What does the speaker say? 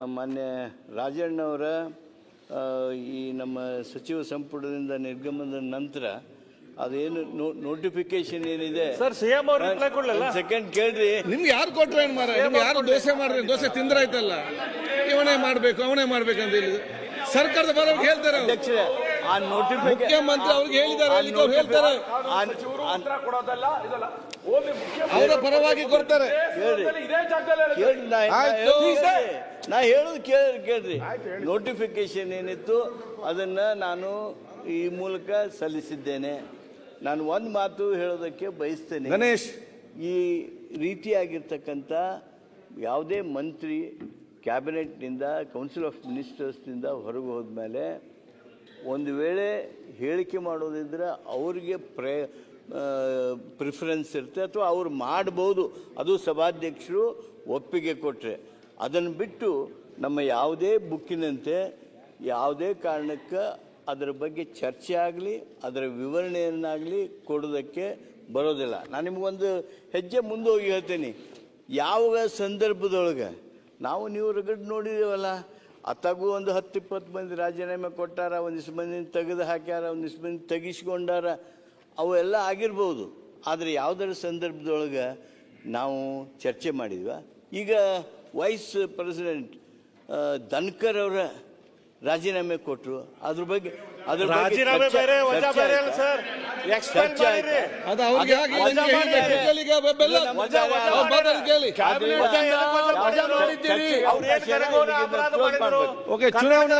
ಮಾನ್ಯ ರಾಜಣ್ಣವರ ಈ ನಮ್ಮ ಸಚಿವ ಸಂಪುಟದಿಂದ ನಿರ್ಗಮನದ ನಂತರ ಅದೇನು ನೋಟಿಫಿಕೇಶನ್ ಏನಿದೆ? ಸರ್ ಸಿಎಂ ಅವರು ರಿಪ್ಲೈ ಕೊಡ್ಲಿಲ್ಲ? ಸೆಕೆಂಡ್ ಕೇಳ್ರಿ. ನಿಮ್ಗೆ ಯಾರು ಕೊಟ್ರೆ ಏನು ಮಾರ ಯಾರು ದೋಸೆ ಮಾಡ್ರಿ? ದೋಸೆ ತಿಂದ್ರಾಯ್ತಲ್ಲ. ಇವನೇ ಮಾಡಬೇಕು ಅವನೇ ಮಾಡ್ಬೇಕಂತ ಹೇಳಿ ಸರ್ಕಾರದ ಬರೋರ್ಗೆ ಹೇಳ್ತಾರೆ. ಅಧ್ಯಕ್ಷರೇ ಆ ನೋಟಿಫಿಕೇಶನ್ ಮುಖ್ಯಮಂತ್ರಿ ಅವ್ರಿಗೆ ಹೇಳಿದ್ದಾರೆ ಹೇಳ್ತಾರೆ. ಅವರ ಪರವಾಗಿ ಕೊಡ್ತಾರೆ. ಕೇಳಿ ಇದೇ ಜಾಗದಲ್ಲಿ ಕೇಳ್ರಿ ನಾ ಆಯ್ತು. ನಾ ಹೇಳೋದು ಕೇಳ್ರಿ ಕೇಳ್ರಿ. ನೋಟಿಫಿಕೇಶನ್ ಏನಿತ್ತು ಅದನ್ನ ನಾನು ಈ ಮೂಲಕ ಸಲ್ಲಿಸಿದ್ದೇನೆ. ನಾನು ಒಂದು ಮಾತು ಹೇಳೋದಕ್ಕೆ ಬಯಸ್ತೇನೆ. ಗಣೇಶ್. ಈ ರೀತಿಯಾಗಿರ್ತಕ್ಕಂಥ ಯಾವುದೇ ಮಂತ್ರಿ ಕ್ಯಾಬಿನೆಟ್ನಿಂದ ಕೌನ್ಸಿಲ್ ಆಫ್ ಮಿನಿಸ್ಟರ್ಸ್ನಿಂದ ಹೊರಗೆ ಹೋದ್ಮೇಲೆ ಒಂದು ವೇಳೆ ಹೇಳಿಕೆ ಮಾಡೋದಿದ್ರೆ ಅವರಿಗೆ ಪ್ರೇ ಪ್ರಿಫರೆನ್ಸ್ ಇರುತ್ತೆ ಅಥವಾ ಅವ್ರು ಮಾಡ್ಬೋದು. ಅದು ಸಭಾಧ್ಯಕ್ಷರು ಒಪ್ಪಿಗೆ ಕೊಟ್ಟರೆ ಅದನ್ನು ಬಿಟ್ಟು ನಮ್ಮ ಯಾವುದೇ ಬುಕ್ಕಿನಂತೆ ಯಾವುದೇ ಕಾರಣಕ್ಕೆ ಅದರ ಬಗ್ಗೆ ಚರ್ಚೆ ಆಗಲಿ, ಅದರ ವಿವರಣೆಯನ್ನಾಗಲಿ ಕೊಡೋದಕ್ಕೆ ಬರೋದಿಲ್ಲ. ನಾನು ನಿಮಗೊಂದು ಹೆಜ್ಜೆ ಮುಂದೆ ಹೋಗಿ ಹೇಳ್ತೀನಿ. ಯಾವ ಸಂದರ್ಭದೊಳಗೆ? ನಾವು ನೀವು ರಗಡ್ ನೋಡಿದೇವಲ್ಲ ಅತ್ತಾಗೂ ಒಂದು ಹತ್ತು ಇಪ್ಪತ್ತು ಮಂದಿ ರಾಜೀನಾಮೆ ಕೊಟ್ಟಾರ ಒಂದಿಷ್ಟು ಮಂದಿ ತೆಗೆದು ಹಾಕ್ಯಾರ ಒಂದಿಷ್ಟು ಮಂದಿ ತೆಗಿಸ್ಕೊಂಡಾರ, ಅವೆಲ್ಲ ಆಗಿರ್ಬೋದು. ಆದರೆ ಯಾವುದರ ಸಂದರ್ಭದೊಳಗೆ ನಾವು ಚರ್ಚೆ ಮಾಡಿದ್ವ. ಈಗ ವೈಸ್ ಪ್ರೆಸಿಡೆಂಟ್ ಧನ್ಕರ್ ಅವರ ರಾಜೀನಾಮೆ ಕೊಟ್ಟರು ಅದ್ರ ಬಗ್ಗೆ ಅದ್ರ ಬಗ್ಗೆ ರಾಜೀನಾಮೆ ಚರ್ಚೆ- ಬೇರೆ ವಜಾ ಚರ್ಚೆ ಬೇರೆ ಆಯ್ತಾ? ಸರ್ ಎಕ್ಸ್ಪ್ಲೈನ್ ಚರ್ಚೆ ಮಾಡಿರಿ ಆಯ್ತಾ? ಅದು ಅವ್ರಿಗೆ ಅದು- ಆಗಿಲ್ಲ, ನಿಮ್ಗೆ ಮಾಡಿದ್ದಾರೆ. ಹೇಳಿದ್ದಾರೆ. ಕೇಳಿಗ ಬೆಲ್ಲ. ವಜಾ- ವಜಾ- ಅವ್ರು ಮಾತಾಡಿ ಕೇಳಿ ಅದು- ವಜಾ ಏನಕ್ಕೆ ವಜಾ ಯಾವ- ಮಾಡಿದ್ರು? ಅವ್ರು ಏನ್ ಕರೆಗೋನ ಅಪರಾಧ ಮಾಡಿದ್ರು? ಓಕೆ ಚುನಾವಣಾ